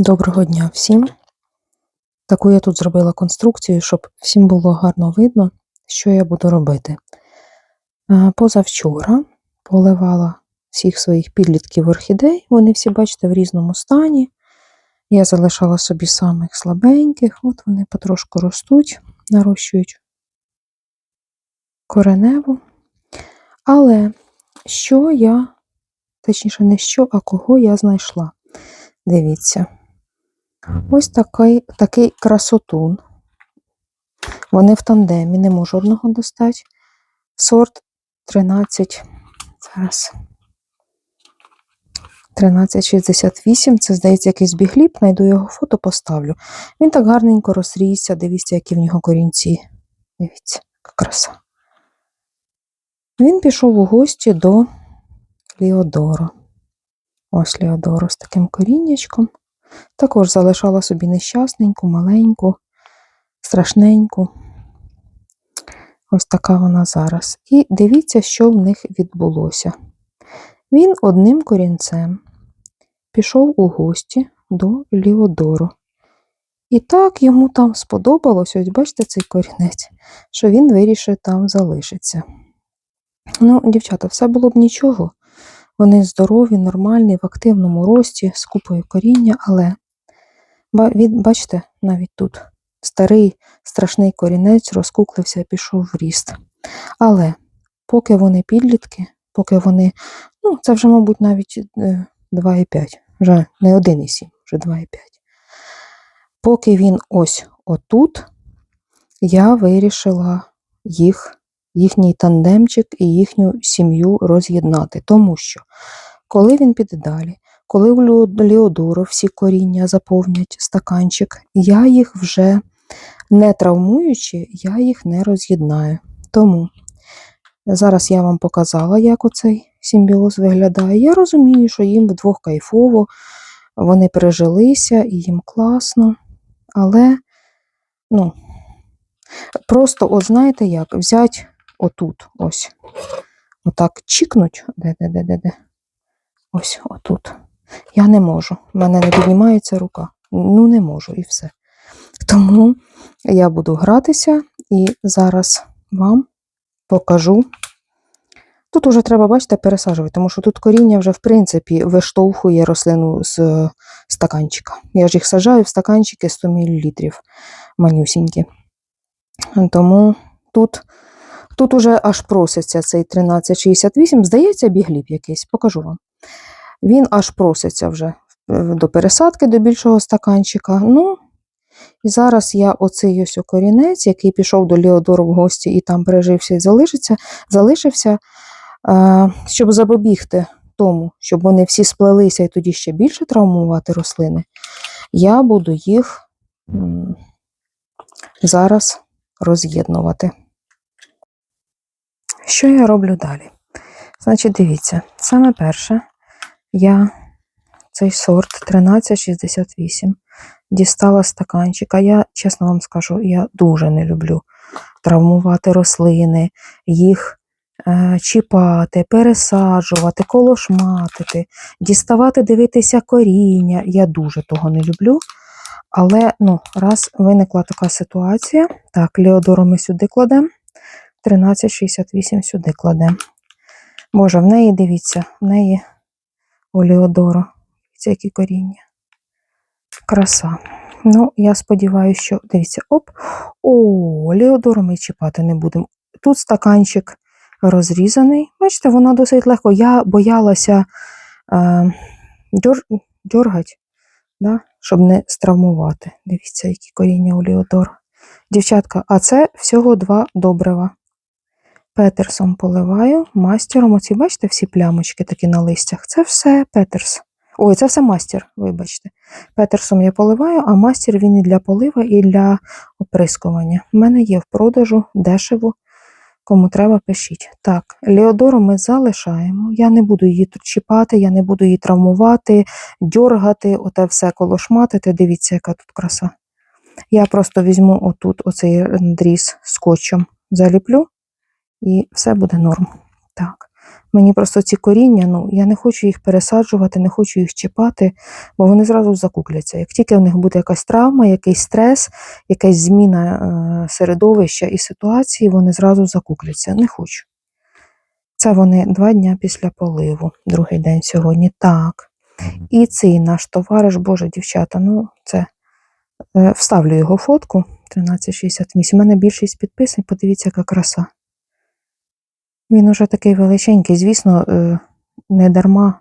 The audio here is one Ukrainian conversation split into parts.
Доброго дня всім. Таку я тут зробила конструкцію, щоб всім було гарно видно, що я буду робити. Е, Позавчора поливала всіх своїх підлітків орхідей. Вони всі, бачите, в різному стані. Я залишала собі самих слабеньких, от вони потрошку ростуть, нарощують кореневу. Але що я, точніше, не що, а кого я знайшла. Дивіться. Ось такий, такий красотун. Вони в тандемі, не можу одного достати. Сорт 13. Зараз. 1368. Це, здається, якийсь бігліп. Найду його фото, поставлю. Він так гарненько розрісся. Дивіться, які в нього корінці. Дивіться, яка краса. Він пішов у гості до Ліодоро. Ось Ліодоро з таким коріннячком. Також залишала собі нещасненьку, маленьку, страшненьку. Ось така вона зараз. І дивіться, що в них відбулося. Він одним корінцем пішов у гості до Ліодору. І так йому там сподобалось, ось бачите цей корінець, що він вирішив там залишитися. Ну, дівчата, все було б нічого. Вони здорові, нормальні, в активному рості, з купою коріння, але бачите, навіть тут старий страшний корінець розкуклився і пішов в ріст. Але поки вони підлітки, поки вони, ну, це вже, мабуть, навіть 2,5, вже не 1,7, вже 2,5. Поки він ось отут, я вирішила їх їхній тандемчик і їхню сім'ю роз'єднати. Тому що, коли він піде далі, коли у Леодору всі коріння заповнять стаканчик, я їх вже не травмуючи, я їх не роз'єднаю. Тому зараз я вам показала, як оцей симбіоз виглядає. Я розумію, що їм вдвох кайфово, вони пережилися і їм класно. Але, ну, просто, от знаєте як, взять отут, ось. Отак чікнуть. Де, де, де, де, де. Ось отут. Я не можу. У мене не піднімається рука. Ну, не можу і все. Тому я буду гратися і зараз вам покажу. Тут уже треба, бачите, пересаджувати, тому що тут коріння вже, в принципі, виштовхує рослину з стаканчика. Я ж їх сажаю в стаканчики 100 мл манюсінькі. Тому тут Тут уже аж проситься цей 1368, здається, бігліб якийсь, покажу вам. Він аж проситься вже е, до пересадки до більшого стаканчика. Ну, і зараз я оцей ось корінець, який пішов до Леодору в гості і там пережився і залишився, залишився, щоб запобігти тому, щоб вони всі сплелися і тоді ще більше травмувати рослини, я буду їх зараз роз'єднувати. Що я роблю далі? Значить, дивіться, саме перше, я цей сорт 1368 дістала стаканчика. Я, чесно вам скажу, я дуже не люблю травмувати рослини, їх е, чіпати, пересаджувати, колошматити, діставати, дивитися коріння. Я дуже того не люблю. Але ну, раз виникла така ситуація, так, Леодору ми сюди кладемо. 1368 сюди кладемо. Боже, в неї, дивіться, в неї Олеодоро. Дивіться, які коріння. Краса. Ну, я сподіваюся, що, дивіться, оп. О, Леодору ми чіпати не будемо. Тут стаканчик розрізаний. Бачите, воно досить легко. Я боялася е, дьор, дьоргать, да, щоб не стравмувати. Дивіться, які коріння у Леодору. Дівчатка, а це всього два добрива. Петерсом поливаю, мастером. Оці, бачите, всі плямочки такі на листях. Це все Петерс. Ой, це все мастер, вибачте. Петерсом я поливаю, а мастер він і для полива, і для оприскування. У мене є в продажу дешево. Кому треба, пишіть. Так, Леодору ми залишаємо. Я не буду її тут чіпати, я не буду її травмувати, дьоргати, оте все колошматити. Дивіться, яка тут краса. Я просто візьму отут оцей дріз скотчем, заліплю і все буде норм. Так. Мені просто ці коріння, ну я не хочу їх пересаджувати, не хочу їх чіпати, бо вони зразу закукляться. Як тільки в них буде якась травма, якийсь стрес, якась зміна е, середовища і ситуації, вони зразу закукляться. Не хочу. Це вони два дня після поливу, другий день сьогодні. Так. І цей наш товариш, Боже, дівчата, ну це е, вставлю його фотку 1368. У мене більшість підписань, подивіться, яка краса. Він уже такий величенький, звісно, е, не дарма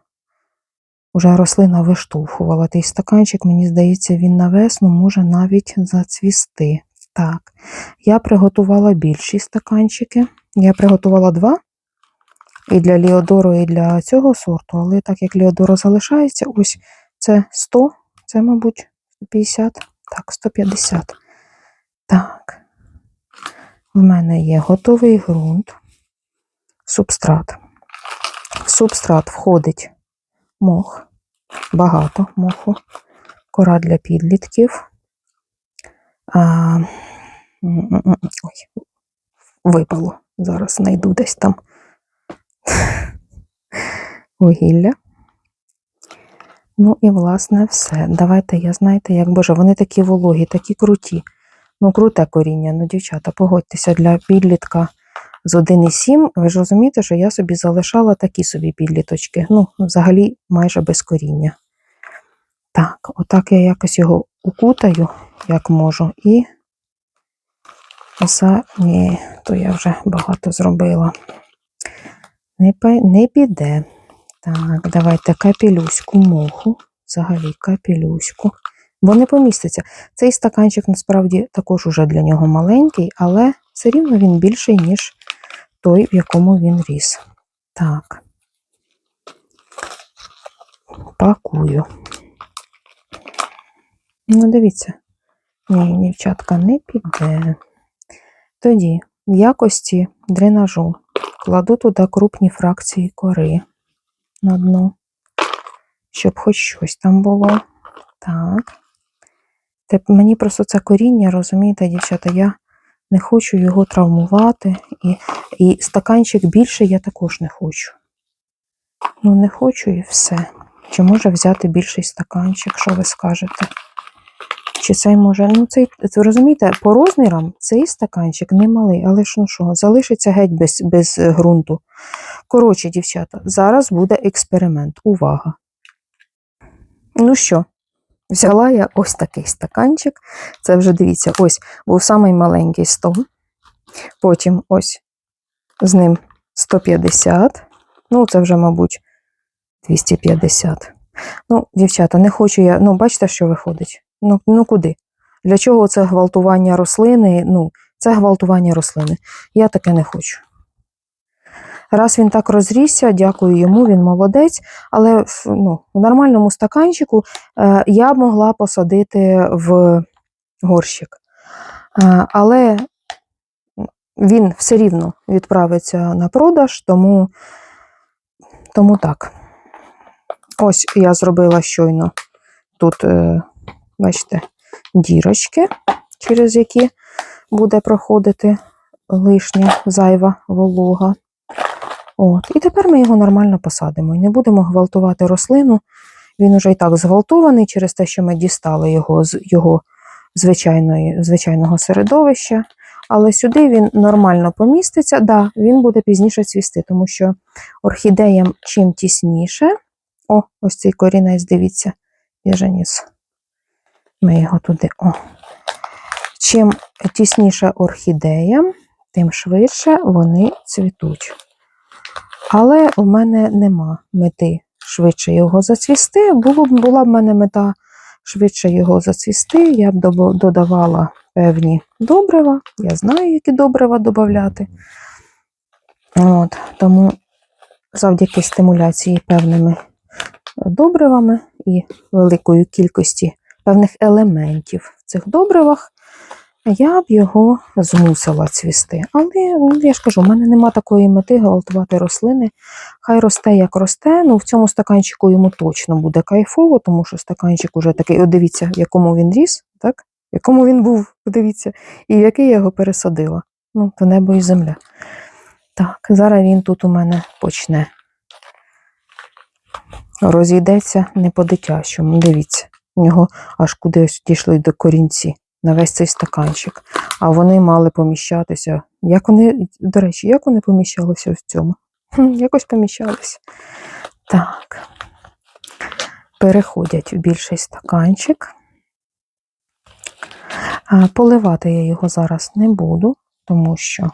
уже рослина виштовхувала той стаканчик. Мені здається, він на весну може навіть зацвісти. Так, я приготувала більші стаканчики. Я приготувала два. І для Ліодору, і для цього сорту, але так як Ліодоро залишається, ось це 100, це, мабуть, 150, так, 150. Так. В мене є готовий ґрунт, субстрат. В субстрат входить мох, багато моху, кора для підлітків. А, ой, випало. Зараз знайду десь там вугілля. Ну і власне все. Давайте я знаєте, як боже, вони такі вологі, такі круті. Ну, круте коріння. Ну, дівчата, погодьтеся для підлітка з 1,7. Ви ж розумієте, що я собі залишала такі собі підліточки. Ну, взагалі, майже без коріння. Так, отак я якось його укутаю, як можу, і за ні, то я вже багато зробила. Не, не піде. Так, давайте капелюську моху. Взагалі капелюську. Бо не поміститься. Цей стаканчик насправді також уже для нього маленький, але все рівно він більший, ніж той, в якому він ріс. Так. Пакую. Ну, дивіться. Ні, дівчатка, не піде. Тоді, в якості дренажу кладу туди крупні фракції кори на дно, щоб хоч щось там було. Так. Теп- мені просто це коріння, розумієте, дівчата, я не хочу його травмувати. І, і стаканчик більше я також не хочу. Ну, не хочу і все. Чи може взяти більший стаканчик, що ви скажете? Чи цей може, ну цей, це, розумієте, по розмірам цей стаканчик не малий, але ж ну що, залишиться геть без, без ґрунту. Коротше, дівчата, зараз буде експеримент. Увага! Ну що, взяла я ось такий стаканчик. Це вже дивіться, ось був самий маленький 100. Потім ось з ним 150. Ну, це вже, мабуть, 250. Ну, дівчата, не хочу я. Ну, бачите, що виходить? Ну, ну куди? Для чого це гвалтування рослини? Ну, це гвалтування рослини. Я таке не хочу. Раз він так розрісся, дякую йому, він молодець. Але ну, в нормальному стаканчику е, я б могла посадити в горщик. Е, але він все рівно відправиться на продаж, тому, тому так. Ось я зробила щойно тут, е, бачите, дірочки, через які буде проходити лишня зайва волога. От. І тепер ми його нормально посадимо. І не будемо гвалтувати рослину. Він уже і так згвалтований через те, що ми дістали його з його звичайної, звичайного середовища. Але сюди він нормально поміститься. Да, він буде пізніше цвісти, тому що орхідеям чим тісніше. О, ось цей корінець, дивіться, біженіс. Ми його туди. О. Чим тісніше орхідеям, тим швидше вони цвітуть. Але у мене нема мети швидше його зацвісти. Була б в мене мета швидше його зацвісти, я б додавала певні добрива. Я знаю, які добрива додати. От, тому завдяки стимуляції певними добривами і великої кількості певних елементів в цих добривах, я б його змусила цвісти. Але я ж кажу, в мене нема такої мети гвалтувати рослини. Хай росте, як росте. Ну, в цьому стаканчику йому точно буде кайфово, тому що стаканчик уже такий, от дивіться, в якому він ріс, так? В якому він був, подивіться, і в який я його пересадила. Ну, то небо і земля. Так, зараз він тут у мене почне розійдеться не по-дитячому. Дивіться, у нього аж кудись дійшли до корінці на весь цей стаканчик. А вони мали поміщатися. Як вони, до речі, як вони поміщалися в цьому? Якось поміщалися. Так. Переходять в більший стаканчик. Поливати я його зараз не буду, тому що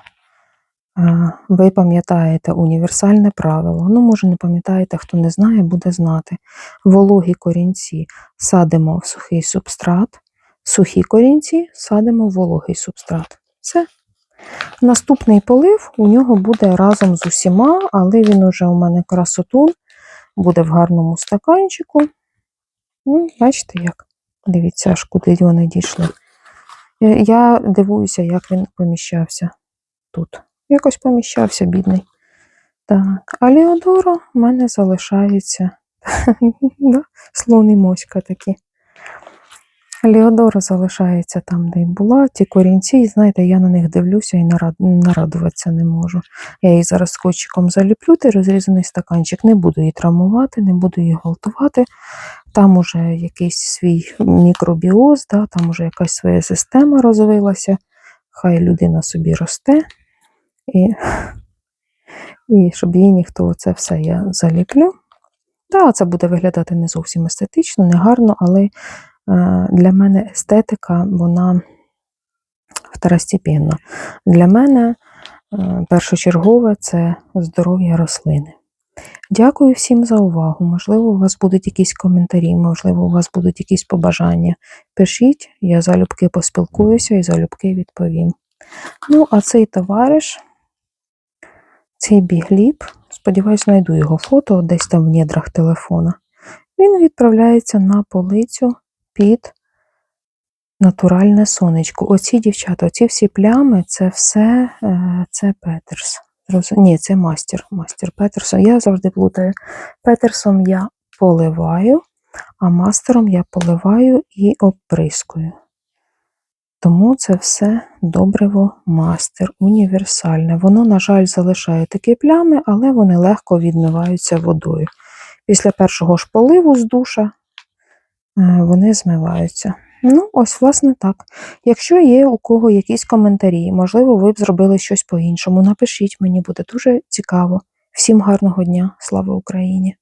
ви пам'ятаєте універсальне правило. Ну, може, не пам'ятаєте, хто не знає, буде знати. Вологі корінці садимо в сухий субстрат, сухі корінці садимо в вологий субстрат. Все. Наступний полив у нього буде разом з усіма, але він уже у мене красотун, буде в гарному стаканчику. Ну, бачите, як? Дивіться, аж куди вони дійшли. Е, Я дивуюся, як він поміщався тут. Якось поміщався, бідний. Так, а Леодоро в мене залишається. Слон моська такі. Леодора залишається там, де й була. Ті корінці, і знаєте, я на них дивлюся і нарад... нарадуватися не можу. Я її зараз скотчиком заліплю, той розрізаний стаканчик. Не буду її травмувати, не буду її гвалтувати. Там уже якийсь свій мікробіоз, да, там уже якась своя система розвилася. Хай людина собі росте. І, і щоб їй ніхто це все я заліплю. Так, це буде виглядати не зовсім естетично, не гарно, але для мене естетика, вона второстепенна. Для мене е, першочергове це здоров'я рослини. Дякую всім за увагу. Можливо, у вас будуть якісь коментарі, можливо, у вас будуть якісь побажання. Пишіть, я залюбки поспілкуюся і залюбки відповім. Ну, а цей товариш, цей бігліп, сподіваюсь, знайду його фото десь там в недрах телефона. Він відправляється на полицю під натуральне сонечко. Оці дівчата, оці всі плями, це все е, це Петерс. Ні, це мастер. Мастер Петерсон. Я завжди плутаю. Петерсом я поливаю, а мастером я поливаю і оприскую. Тому це все добриво мастер, універсальне. Воно, на жаль, залишає такі плями, але вони легко відмиваються водою. Після першого ж поливу з душа вони змиваються. Ну, ось, власне, так. Якщо є у кого якісь коментарі, можливо, ви б зробили щось по-іншому, напишіть, мені буде дуже цікаво. Всім гарного дня, слава Україні!